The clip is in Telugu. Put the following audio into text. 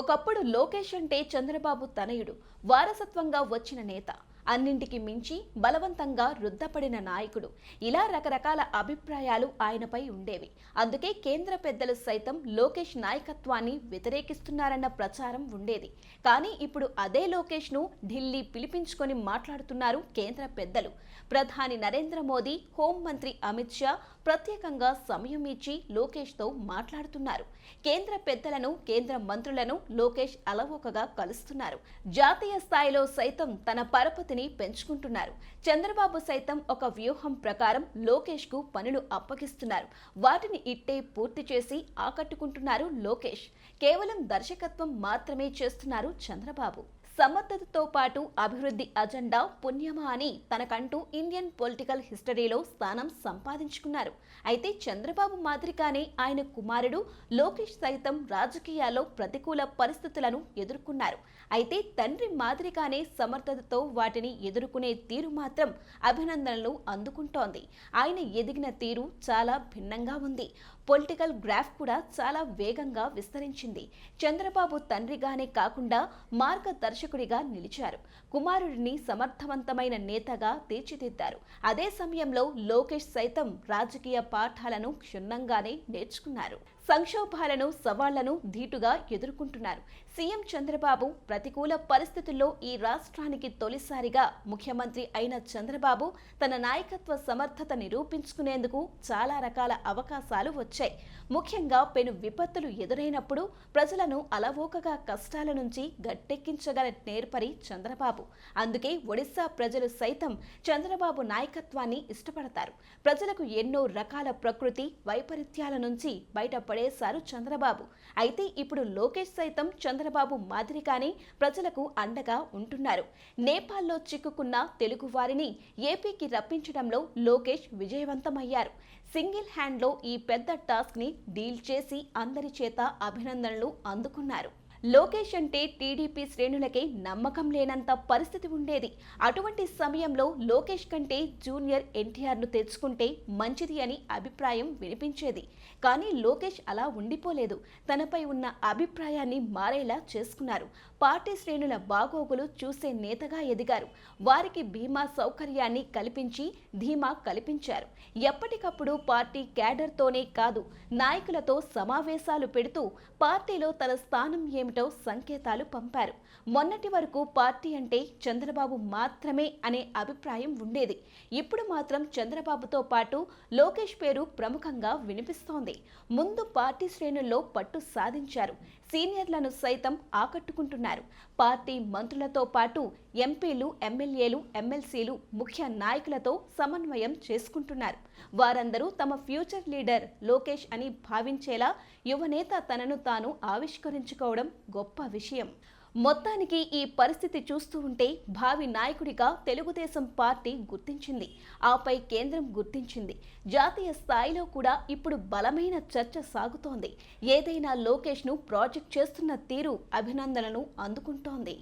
ఒకప్పుడు లోకేష్ అంటే చంద్రబాబు తనయుడు వారసత్వంగా వచ్చిన నేత. అన్నింటికి మించి బలవంతంగా రుద్దపడిన నాయకుడు. ఇలా రకరకాల అభిప్రాయాలు ఆయనపై ఉండేవి. అందుకే కేంద్ర పెద్దలు సైతం లోకేష్ నాయకత్వాన్ని వ్యతిరేకిస్తున్నారన్న ప్రచారం ఉండేది. కానీ ఇప్పుడు అదే లోకేష్ను ఢిల్లీ పిలిపించుకొని మాట్లాడుతున్నారు కేంద్ర పెద్దలు. ప్రధాని నరేంద్ర మోదీ హోంమంత్రి అమిత్ షా ప్రత్యేకంగా సమయం ఇచ్చి లోకేష్తో మాట్లాడుతున్నారు. కేంద్ర పెద్దలను కేంద్ర మంత్రులను లోకేష్ అలవోకగా కలుస్తున్నారు. జాతీయ స్థాయిలో సైతం తన పరపతిని పెంచుకుంటున్నారు. చంద్రబాబు సైతం ఒక వ్యూహం ప్రకారం లోకేష్కు పనులు అప్పగిస్తున్నారు. వాటిని ఇట్టే పూర్తి చేసి ఆకట్టుకుంటున్నారు లోకేష్. కేవలం దర్శకత్వం మాత్రమే చేస్తున్నారు చంద్రబాబు. సమర్థతతో పాటు అభివృద్ధి అజెండా పుణ్యమా అని తనకంటూ ఇండియన్ పొలిటికల్ హిస్టరీలో స్థానం సంపాదించుకున్నారు. అయితే చంద్రబాబు మాదిరిగానే ఆయన కుమారుడు లోకేష్ సైతం రాజకీయాల్లో ప్రతికూల పరిస్థితులను ఎదుర్కొన్నారు. అయితే తండ్రి మాదిరిగానే సమర్థతతో వాటిని ఎదుర్కొనే తీరు మాత్రం అభినందనలు అందుకుంటోంది. ఆయన ఎదిగిన తీరు చాలా భిన్నంగా ఉంది. పొలిటికల్ గ్రాఫ్ కూడా చాలా వేగంగా విస్తరించింది. చంద్రబాబు తండ్రిగానే కాకుండా మార్గదర్శకుడిగా నిలిచారు. కుమారుడిని సమర్థవంతమైన నేతగా తీర్చిదిద్దారు. అదే సమయంలో లోకేష్ సైతం రాజకీయ పాఠాలను క్షుణ్ణంగానే నేర్చుకున్నారు. సంక్షోభాలను సవాళ్ళను ధీటుగా ఎదుర్కొంటున్నారు. సీఎం చంద్రబాబు ప్రతికూల పరిస్థితుల్లో ఈ రాష్ట్రానికి తొలిసారిగా ముఖ్యమంత్రి అయిన చంద్రబాబు తన నాయకత్వ సమర్థత నిరూపించుకునేందుకు చాలా రకాల అవకాశాలు వచ్చాయి. ముఖ్యంగా పెను విపత్తులు ఎదురైనప్పుడు ప్రజలను అలవోకగా కష్టాల నుంచి గట్టెక్కించగల నేర్పరి చంద్రబాబు. అందుకే ఒడిశా ప్రజలు సైతం చంద్రబాబు నాయకత్వాన్ని ఇష్టపడతారు. ప్రజలకు ఎన్నో రకాల ప్రకృతి వైపరీత్యాల నుంచి బయటపడి పడేశారు చంద్రబాబు. అయితే ఇప్పుడు లోకేష్ సైతం చంద్రబాబు మాదిరిగానే ప్రజలకు అండగా ఉంటున్నారు. నేపాల్లో చిక్కుకున్న తెలుగు వారిని ఏపీకి రప్పించడంలో లోకేష్ విజయవంతమయ్యారు. సింగిల్ హ్యాండ్లో ఈ పెద్ద టాస్క్ని డీల్ చేసి అందరి చేత అభినందనలు అందుకున్నారు. లోకేష్ అంటే టీడీపీ శ్రేణులకే నమ్మకం లేనంత పరిస్థితి ఉండేది. అటువంటి సమయంలో లోకేష్ కంటే జూనియర్ ఎన్టీఆర్ను తెచ్చుకుంటే మంచిది అని అభిప్రాయం వినిపించేది. కానీ లోకేష్ అలా ఉండిపోలేదు. తనపై ఉన్న అభిప్రాయాన్ని మారేలా చేసుకున్నారు. పార్టీ శ్రేణుల బాగోగులు చూసే నేతగా ఎదిగారు. వారికి బీమా సౌకర్యాన్ని కల్పించి ధీమా కల్పించారు. ఎప్పటికప్పుడు పార్టీ క్యాడర్తోనే కాదు నాయకులతో సమావేశాలు పెడుతూ పార్టీలో తన స్థానం ఏమి ఏమిటో సంకేతాలు పంపారు. మొన్నటి వరకు పార్టీ అంటే చంద్రబాబు మాత్రమే అనే అభిప్రాయం ఉండేది. ఇప్పుడు మాత్రం చంద్రబాబుతో పాటు లోకేష్ పేరు ప్రముఖంగా వినిపిస్తోంది. ముందు పార్టీ శ్రేణుల్లో పట్టు సాధించారు. సీనియర్లను సైతం ఆకట్టుకుంటున్నారు. పార్టీ మంత్రులతో పాటు ఎంపీలు ఎమ్మెల్యేలు ఎమ్మెల్సీలు ముఖ్య నాయకులతో సమన్వయం చేసుకుంటున్నారు. వారందరూ తమ ఫ్యూచర్ లీడర్ లోకేష్ అని భావించేలా యువనేత తనను తాను ఆవిష్కరించుకోవడం గొప్ప విషయం. మొత్తానికి ఈ పరిస్థితి చూస్తూ ఉంటే భావి నాయకుడిగా తెలుగుదేశం పార్టీ గుర్తించింది. ఆపై కేంద్రం గుర్తించింది. జాతీయ స్థాయిలో కూడా ఇప్పుడు బలమైన చర్చ సాగుతోంది. ఏదైనా లోకేష్ను ప్రాజెక్ట్ చేస్తున్న తీరు అభినందనను అందుకుంటోంది.